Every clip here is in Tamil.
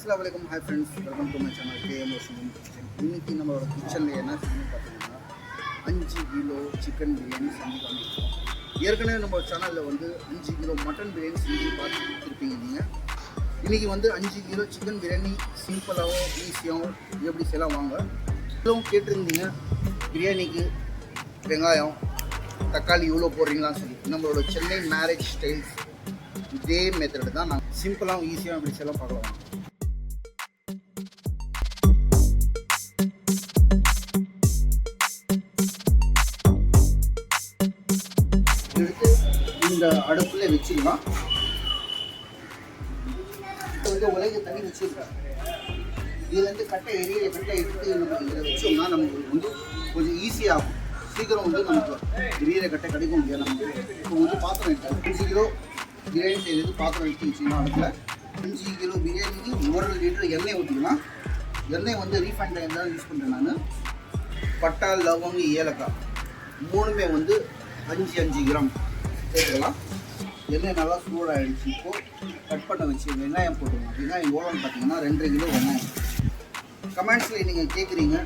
அஸ்லாம் வலைக்கம் hi friends welcome to my channel KM kitchen இன்னைக்கு நம்மளோட கிச்சனில் என்ன செய்யணும் பார்த்தீங்கன்னா அஞ்சு கிலோ சிக்கன் பிரியாணி செஞ்சு காமிச்சிருக்கோம் ஏற்கனவே நம்ம சேனலில் வந்து அஞ்சு கிலோ மட்டன் பிரியாணி செஞ்சு பார்த்து கொடுத்துருப்பீங்க நீங்கள் இன்றைக்கி வந்து அஞ்சு கிலோ சிக்கன் பிரியாணி சிம்பிளாகவும் ஈஸியாகவும் எப்படி செய்யலாம் வாங்க. இதுவும் கேட்டிருந்தீங்க பிரியாணிக்கு வெங்காயம் தக்காளி இவ்வளோ போடுறீங்களான்னு சொல்லி. நம்மளோட சென்னை மேரேஜ் ஸ்டைல்ஸ் இதே மெத்தடு தான் நாங்கள் சிம்பிளாகவும் ஈஸியாக எப்படி செய்யலாம் பார்க்கலாம். இந்த அடுப்புல வச்சிடலாம் வந்து உலக தண்ணி வச்சுருக்காங்க. இதுலேருந்து கட்டை எரிய கட்டை எடுத்து நம்ம இதில் வச்சோம்னா நமக்கு வந்து கொஞ்சம் ஈஸியாகும் சீக்கிரம் வந்து நமக்கு எரியற கட்டை கிடைக்க முடியாது நமக்கு. இப்போ வந்து பாத்திரம் எடுத்தாங்க அஞ்சு கிலோ பிரியாணி செய்யறது பாத்திரம் எடுத்து வச்சிங்கன்னா அடுப்பில். அஞ்சு கிலோ பிரியாணிக்கு ஒரு லிட்டர் எண்ணெய் ஊற்றிங்கன்னா எண்ணெய் வந்து ரீஃபைண்ட் ஆயில் தான் யூஸ் பண்ணுறேன் நான். பட்டா லவங்கு ஏலக்காய் மூணுமே வந்து அஞ்சு அஞ்சு கிராம். சேர்த்துக்கலாம் எண்ணெய் நல்லா சூடாகிடுச்சு இப்போது கட் பண்ண வச்சு வெங்காயம் போட்டுக்கலாம் வெங்காயம் எவ்வளோன்னு பார்த்தீங்கன்னா ரெண்டரை கிலோ வெங்காயம். கமெண்ட்ஸில் நீங்கள் கேட்குறீங்க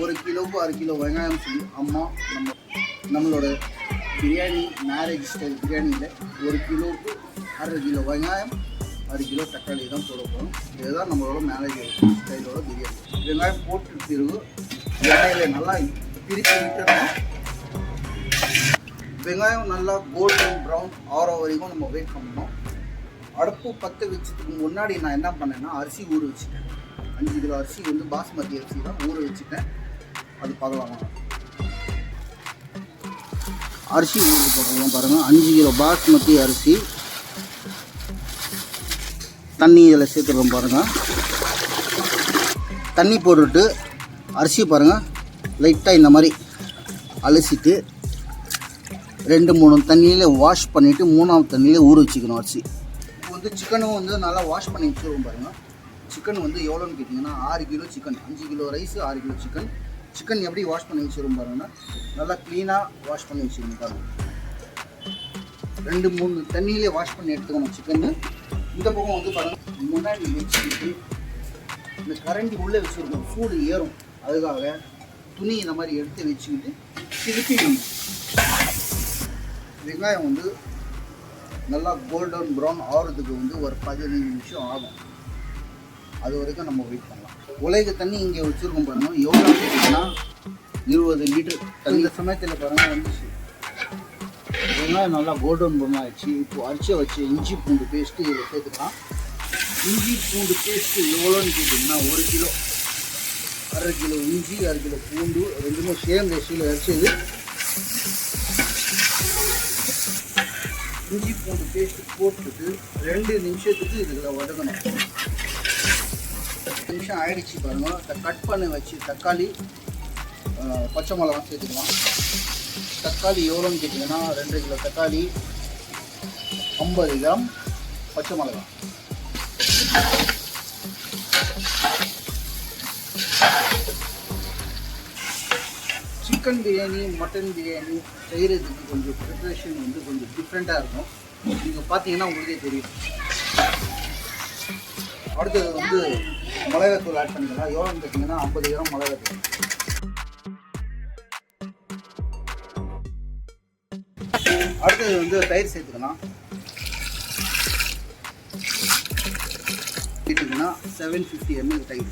ஒரு கிலோவுக்கு அரை கிலோ வெங்காயம் சொல்லி அம்மா நம்ம நம்மளோட பிரியாணி மேரேஜ் ஸ்டைல் பிரியாணியில் ஒரு கிலோவுக்கு அரை கிலோ வெங்காயம் அரை கிலோ தக்காளி தான் போட போகிறோம் இதுதான் நம்மளோட மேரேஜ் ஸ்டைலோட பிரியாணி. வெங்காயம் போட்டு பிறகு எண்ணெயில் நல்லா திருப்பி விட்டுறணும் வெங்காயம் நல்லா கோல்டன் ப்ரௌன் ஆற வரைக்கும் நம்ம வெயிட் பண்ணணும். அடுப்பு பற்ற வச்சதுக்கு முன்னாடி நான் என்ன பண்ணேன்னா அரிசி ஊற வச்சுட்டேன். அஞ்சு கிலோ அரிசி வந்து பாஸ்மதி அரிசி தான் ஊற வச்சுட்டேன். அது பதவாங்க அரிசி ஊற போடுறோம் பாருங்கள் அஞ்சு கிலோ பாஸ்மதி அரிசி. தண்ணி இதில் சேர்த்துடுறோம் பாருங்கள் தண்ணி போட்டுட்டு அரிசி பாருங்கள் லைட்டாக இந்த மாதிரி அலசிட்டு ரெண்டு மூணு தண்ணியில் வாஷ் பண்ணிவிட்டு மூணாவது தண்ணியில் ஊற வச்சுக்கணும் அரிசி. இப்போ வந்து சிக்கனும் வந்து நல்லா வாஷ் பண்ணி வச்சுருவோம் பாருங்கள் சிக்கன் வந்து எவ்வளோன்னு கேட்டிங்கன்னா ஆறு கிலோ சிக்கன் அஞ்சு கிலோ ரைஸ் ஆறு கிலோ சிக்கன் சிக்கன் எப்படி வாஷ் பண்ணி வச்சுருவோம் பாருங்கன்னா நல்லா க்ளீனாக வாஷ் பண்ணி வச்சுருவோம் பாருங்கள் ரெண்டு மூணு தண்ணியிலே வாஷ் பண்ணி எடுத்துக்கணும் சிக்கன்னு இந்த பக்கம் வந்து பாருங்கள் முன்னாடி வச்சுக்கிட்டு இந்த கரண்டி உள்ளே வச்சுருக்கோம். சூடு ஏறும். அதுக்காக துணி இந்த மாதிரி எடுத்து வச்சுக்கிட்டு திருப்பி வெங்காயம் வந்து நல்லா கோல்டன் ப்ரௌன் ஆகிறதுக்கு வந்து ஒரு பதினஞ்சு நிமிஷம் ஆகும். அது வரைக்கும் நம்ம வெயிட் பண்ணலாம். உலக தண்ணி இங்கே வச்சுருக்கோம் பாருங்கள் எவ்வளோ கேட்டிங்கன்னா இருபது லிட்டர் இந்த சமயத்தில் பாருங்கள் வந்துச்சு. வெங்காயம் நல்லா கோல்டன் ப்ரௌன் ஆகிடுச்சு இப்போ அரிசியை வச்சு இஞ்சி பூண்டு பேஸ்ட்டு இதில் சேர்த்துக்கலாம். இஞ்சி பூண்டு பேஸ்ட்டு எவ்வளோன்னு கேட்டிங்கன்னா ஒரு கிலோ. அரை கிலோ இஞ்சி அரை கிலோ பூண்டு ரெண்டுமே சேம் ரேஷியில் அரிசி இஞ்சி பூண்டு பேஸ்ட் போட்டுட்டு ரெண்டு நிமிஷத்துக்கு இதில் வதக்கணும் ரெண்டு நிமிஷம் ஆயிடுச்சு பாருங்க. கட் பண்ணி வச்சு தக்காளி பச்சை மிளகா சேர்த்துக்கலாம். தக்காளி எவ்வளோன்னு கேட்டிங்கன்னா ரெண்டு கிலோ தக்காளி ஐம்பது கிராம் பச்சை மிளகா சிக்கன் பிரியாணி மட்டன் பிரியாணி செய்கிறதுக்கு கொஞ்சம் ப்ரிப்ரேஷன் வந்து கொஞ்சம் டிஃப்ரெண்ட்டாக இருக்கும். நீங்கள் பார்த்தீங்கன்னா உங்களுக்கே தெரியும். அடுத்தது வந்து மிளகாத்தூள் ஆட் பண்ணிக்கலாம். எவ்வளோன்னு கேட்டிங்கன்னா ஐம்பது கிராம் மிளகாத்தூள். அடுத்தது வந்து தயிர் சேர்த்துக்கலாம். சேர்த்துக்கினா செவன் ஃபிஃப்டி எம்எல் தயிர்.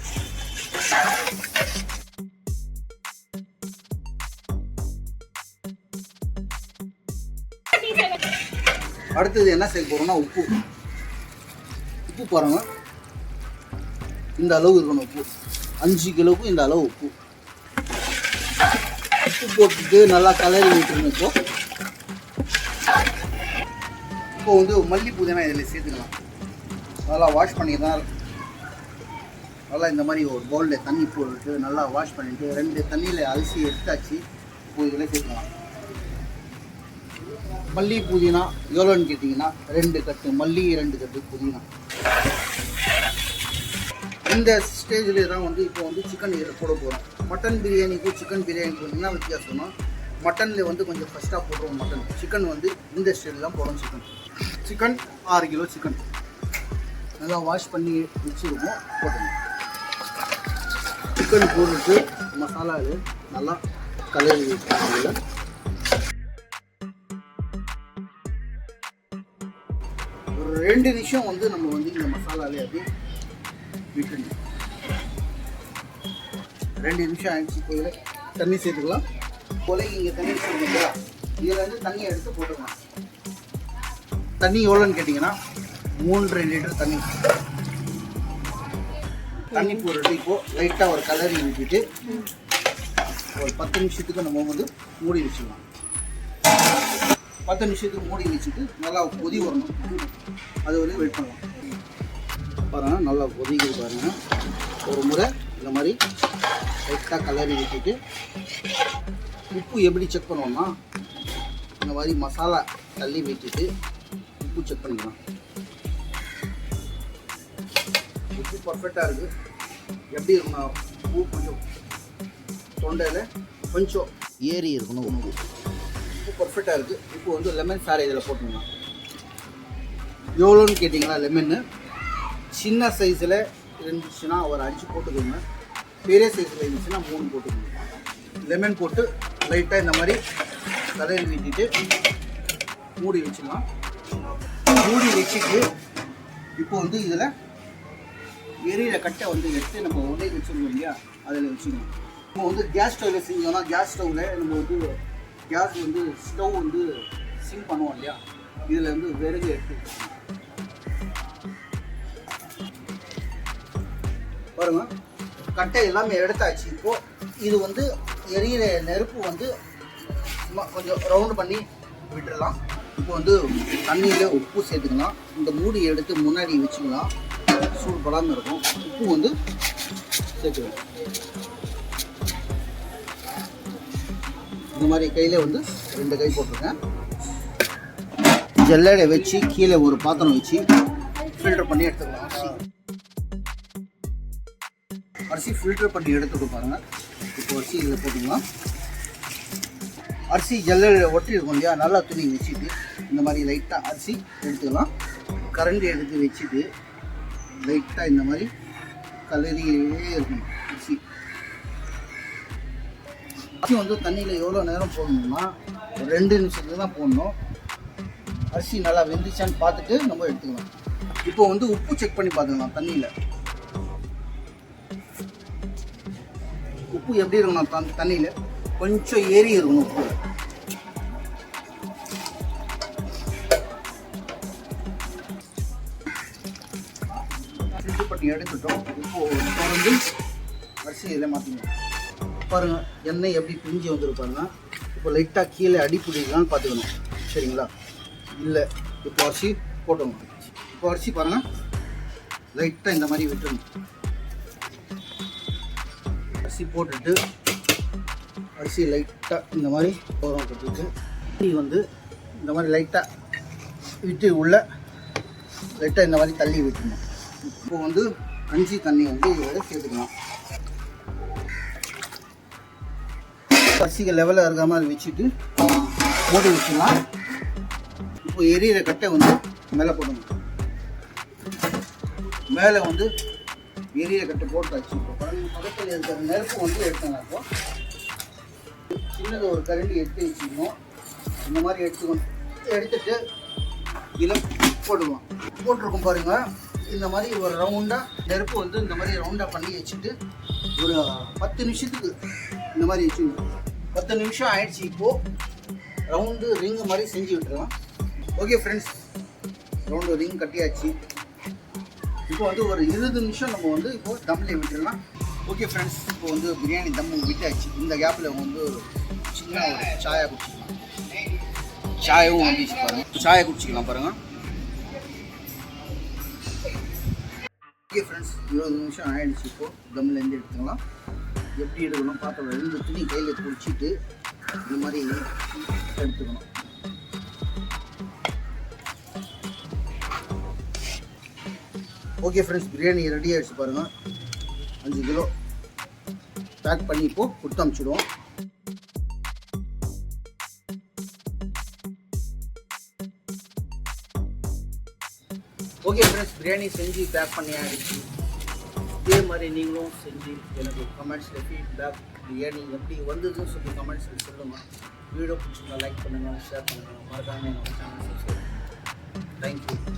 அடுத்தது என்ன செய்ய போகிறோம்னா உப்பு. உப்பு பாருங்கள் இந்த அளவு இருக்கணும் உப்பு. அஞ்சு கிலோவுக்கு இந்த அளவு உப்பு. உப்பு போட்டுட்டு நல்லா கலரி விட்டுருங்க இப்போ. இப்போ வந்து மல்லி புதினா இதில் சேர்த்துக்கலாம். நல்லா வாஷ் பண்ணி தான் நல்லா இந்த மாதிரி ஒரு பவுலில் தண்ணி போட்டுட்டு நல்லா வாஷ் பண்ணிட்டு ரெண்டு தண்ணியில் அரிசி எடுத்தாச்சு. இப்போ இதில் சேர்த்துக்கலாம். மல்லி புதினா எவ்வளோன்னு கேட்டிங்கன்னா ரெண்டு கட்டு மல்லி ரெண்டு கட்டு புதினா. இந்த ஸ்டேஜில் தான் வந்து இப்போ வந்து சிக்கன் இதில் போட போகிறோம் மட்டன் பிரியாணிக்கும் சிக்கன் பிரியாணிக்கும் என்ன வித்தியாசம்னா மட்டனில் வந்து கொஞ்சம் ஃபஸ்ட்டாக போடுறோம் மட்டன் சிக்கன் வந்து இந்த ஸ்டைலில் தான் போடுறோம் சிக்கன் சிக்கன் ஆறு கிலோ சிக்கன் நல்லா வாஷ் பண்ணி வச்சுருக்கோம் போட்டோம் சிக்கன் போட்டுட்டு மசாலாவில் நல்லா கலரி ரெண்டு நிமிஷம் வந்து நம்ம வந்து இந்த மசாலாலே அப்படியே விட்டுணும் ரெண்டு நிமிஷம் ஆயிடுச்சு கோயில தண்ணி சேர்த்துக்கலாம். கொலைக்கு இங்கே தண்ணி சேர்த்துக்கலாம் இதில் வந்து தண்ணி எடுத்து போட்டுக்கலாம். தண்ணி எவ்வளோன்னு கேட்டிங்கன்னா மூன்று லிட்டர் தண்ணி. தண்ணி போட்டுட்டு இப்போது லைட்டாக ஒரு கலரி ஊற்றிட்டு ஒரு பத்து நிமிஷத்துக்கு நம்ம வந்து மூடி வச்சுக்கலாம். பத்து நிமிஷத்துக்கு மூடி வச்சுட்டு நல்லா கொதி வரணும். அது வரையும் வெயிட் பண்ணலாம். பாருங்கள் நல்லா கொதிக்குது பாருங்கள் ஒரு முறை இந்த மாதிரி லைட்டாக கலரி விட்டுட்டு உப்பு எப்படி செக் பண்ணுவோம்னா இந்த மாதிரி மசாலா தள்ளி விட்டுட்டு உப்பு செக் பண்ணிக்கலாம். உப்பு பர்ஃபெக்டாக இருக்குது எப்படி இருக்குன்னா உப்பு கொஞ்சம் தொண்டையில் கொஞ்சம் ஏறி இருக்கணும் உப்பு. உப்பு பர்ஃபெக்டாக இருக்குது இப்போ வந்து லெமன் சாரை இதில் போட்டுக்கலாம். எவ்வளோன்னு கேட்டிங்கன்னா லெமன்னு சின்ன சைஸில் இருந்துச்சுன்னா ஒரு அஞ்சு போட்டுக்கோங்க. பெரிய சைஸில் இருந்துச்சுன்னா மூணு போட்டுக்கோங்க. லெமன் போட்டு லைட்டாக இந்த மாதிரி தலையில் வீட்டிட்டு மூடி வச்சுக்கலாம் மூடி வச்சுட்டு இப்போ வந்து இதில் எரியிற கட்டை வந்து எடுத்து நம்ம உதவி வச்சுருக்கோம் இல்லையா? அதில் வச்சுக்கணும் இப்போ வந்து கேஸ் ஸ்டவ்வில் செஞ்சோம்னா கேஸ் ஸ்டவ்வில் நம்ம வந்து கேஸ் வந்து ஸ்டவ் வந்து சிங் பண்ணுவோம் இல்லையா? இதில் வந்து விறகு எடுத்து பாருங்க. கட்டை எல்லாமே எடுத்தாச்சு. இப்போ இது வந்து எரியிற நெருப்பு வந்து கொஞ்சம் ரவுண்டு பண்ணி விட்டுடலாம் இப்போ வந்து தண்ணியில் உப்பு சேர்த்துக்கலாம். இந்த மூடி எடுத்து முன்னாடி வச்சுக்கலாம். சூடு படாமல் இருக்கும். உப்பு வந்து சேர்த்துக்கலாம். இந்த மாதிரி கையில் வந்து ரெண்டு கை போட்டிருக்கேன். ஜல்லடை வச்சு கீழே ஒரு பாத்திரம் வச்சு ஃபில்டர் பண்ணி எடுத்துக்கலாம். அரிசி. அரிசி ஃபில்டர் பண்ணி எடுத்துட்டு பாருங்கள் இப்போ அரிசி இதில் போட்டுக்கலாம். அரிசி ஜல்லடையில் ஒட்டி இருக்கும் இல்லையா? நல்லா துணி வச்சுட்டு இந்த மாதிரி லைட்டாக அரிசி எடுத்துக்கலாம். கரண்டி எடுத்து வச்சுட்டு லைட்டாக இந்த மாதிரி கலரியே இருக்கணும். அரிசி வந்து தண்ணியில் எவ்வளோ நேரம் போடணும்னா ஒரு ரெண்டு நிமிஷத்துக்கு தான் போடணும். அரிசி நல்லா வெந்துச்சான்னு பார்த்துட்டு நம்ம எடுத்துக்கலாம். இப்போ வந்து உப்பு செக் பண்ணி பார்த்துக்கலாம் தண்ணியில். உப்பு எப்படி இருக்கணும் தண் தண்ணியில்? கொஞ்சம் ஏறி இருக்கணும் உப்பு. பண்ணி எடுத்துட்டோம். இப்போ தொடர்ந்து அரிசி இதில் மாற்றிக்கணும் பாருங்கள் எண்ணெய் எப்படி பிரிஞ்சு வந்திருப்பாருன்னா இப்போ லைட்டாக கீழே அடி பிடிக்கலான்னு பார்த்துக்கணும். சரிங்களா? இல்லை இப்போ அரிசி போட்டணும் இப்போ அரிசி பாருங்கள் லைட்டாக இந்த மாதிரி விட்டுணும் அரிசி போட்டுட்டு அரிசி லைட்டாக இந்த மாதிரி ஓரம் போட்டுட்டு தண்ணி வந்து இந்த மாதிரி லைட்டாக விட்டு உள்ள லைட்டாக இந்த மாதிரி தள்ளி விட்டுணும் இப்போ வந்து அஞ்சு தண்ணி வந்து இதோட சேர்த்துக்கலாம். அரிசிக்கு லெவலில் இருக்கிற மாதிரி வச்சுட்டு மூடி வச்சுக்கலாம். இப்போ எரியிற கட்டை வந்து மேலே போடணும். மேலே வந்து எரிய கட்டை போட்டாச்சு. இப்போ பாருங்க பக்கத்தில் இருக்கிற நெருப்பு வந்து எடுத்தோம் இப்போ. சின்னது ஒரு கரண்டி எடுத்து வச்சுக்கணும். இந்த மாதிரி எடுத்துக்கணும். எடுத்துட்டு இதில் போடுவோம். போட்டிருக்கோம் பாருங்கள் இந்த மாதிரி ஒரு ரவுண்டாக நெருப்பு வந்து இந்த மாதிரி ரவுண்டாக பண்ணி வச்சுட்டு ஒரு பத்து நிமிஷத்துக்கு இந்த மாதிரி வச்சுக்கணும். பத்து நிமிஷம் ஆயிடுச்சு இப்போது ரவுண்டு ரிங் மாதிரி செஞ்சு விட்டுருலாம் ஓகே ஃப்ரெண்ட்ஸ் ரவுண்டு ரிங் கட்டியாச்சு. இப்போ வந்து ஒரு இருபது நிமிஷம் நம்ம வந்து இப்போது தம்மில் விட்டுடலாம் ஓகே ஃப்ரெண்ட்ஸ் இப்போ வந்து பிரியாணி தம் விட்டாச்சு. இந்த கேப்பில் வந்து சின்ன ஒரு சாயா குடிச்சிக்கலாம். சாயவும் வந்துச்சு பாருங்க. சாயை குடிச்சிக்கலாம் பாருங்க. ஓகே ஃப்ரெண்ட்ஸ் இருபது நிமிஷம் ஆயிடுச்சு இப்போ தம்லேருந்து எடுத்துக்கலாம். எப்படி எடுக்கணும் பாத்திரம் ரெண்டு துணி கையில் குடிச்சிட்டு இந்த மாதிரி எடுத்துக்கணும். ஓகே ஃப்ரெண்ட்ஸ் பிரியாணி ரெடி ஆகிடுச்சு பாருங்கள் அஞ்சு கிலோ. பேக் பண்ணி இப்போ கொடுத்து அனுப்பிச்சிடுவோம் ஓகே ஓகே ஃப்ரெண்ட்ஸ் பிரியாணி செஞ்சு பேக் பண்ணி ஆகிடுச்சு இதே மாதிரி நீங்களும் செஞ்சு எனக்கு கமெண்ட்ஸில் ஃபீட்பேக் ஏன் எப்படி வந்ததுன்னு சொல்லி கமெண்ட்ஸில் சொல்லுங்கள் வீடியோ பிடிச்சிருந்தா லைக் பண்ணுங்கள் ஷேர் பண்ணுங்கள் மறக்காமல் எங்கள் சேனல் சப்ஸ்கிரைப் தேங்க்யூ